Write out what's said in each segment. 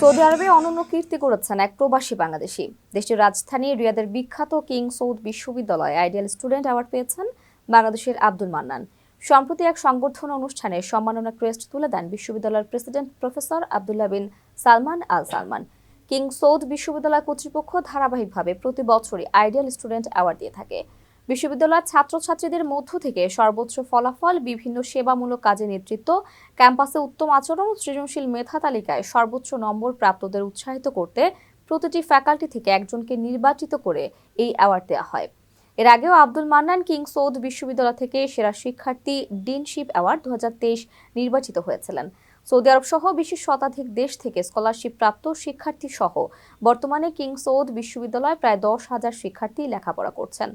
Saudi আরবে অনন্য কীর্তি করেছেন এক প্রবাসী বাংলাদেশি। দেশটির রাজধানী রিয়াদের বিখ্যাত কিং সৌদ বিশ্ববিদ্যালয়ে আইডিয়াল স্টুডেন্ট অ্যাওয়ার্ড পেয়েছেন বাংলাদেশের আব্দুল মান্নান। সম্প্রতি এক সংবর্ধনা অনুষ্ঠানে সম্মাননা ক্রেস্ট তুলে দেন বিশ্ববিদ্যালয়ের president professor Abdullah bin Salman Al Salman. King Saud বিশ্ববিদ্যালয় কর্তৃপক্ষ ধারাবাহিকভাবে প্রতি বছরই আইডিয়াল স্টুডেন্ট অ্যাওয়ার্ড দিয়ে থাকে। বিশ্ববিদ্যালয়ের ছাত্রছাত্রীদের মধ্য থেকে সর্বোচ্চ ফলাফল, বিভিন্ন সেবামূলক কাজে নেতৃত্ব, ক্যাম্পাসে উত্তম আচরণ সৃজনশীল মেধা তালিকায় সর্বোচ্চ নম্বর প্রাপ্তদের উৎসাহিত করতে প্রতিটি ফ্যাকাল্টি থেকে একজনকে নির্বাচিত করে এই অ্যাওয়ার্ড দেওয়া হয়। এর আগেও আব্দুল মান্নান কিং সৌদ বিশ্ববিদ্যালয় থেকে সেরা শিক্ষার্থী ডিনশিপ অ্যাওয়ার্ড দু হাজার তেইশ নির্বাচিত হয়েছিলেন। সৌদি আরব সহ বিশ্বের শতাধিক দেশ থেকে স্কলারশিপ প্রাপ্ত শিক্ষার্থী সহ বর্তমানে কিং সৌদ বিশ্ববিদ্যালয়ে প্রায় দশ হাজার শিক্ষার্থী লেখাপড়া করছেন।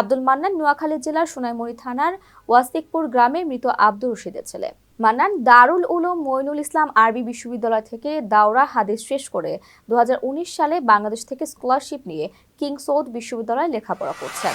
আব্দুল মান্নান নোয়াখালী জেলার সোনাইমুড়ি থানার ওয়াসিকপুর গ্রামে মৃত আব্দুর রশিদের ছেলে। মান্নান দারুল উলুম মইনুল ইসলাম আরবি বিশ্ববিদ্যালয় থেকে দাওরা হাদিস শেষ করে দু হাজার উনিশ সালে বাংলাদেশ থেকে স্কলারশিপ নিয়ে কিং সৌদ বিশ্ববিদ্যালয়ে লেখাপড়া করছেন।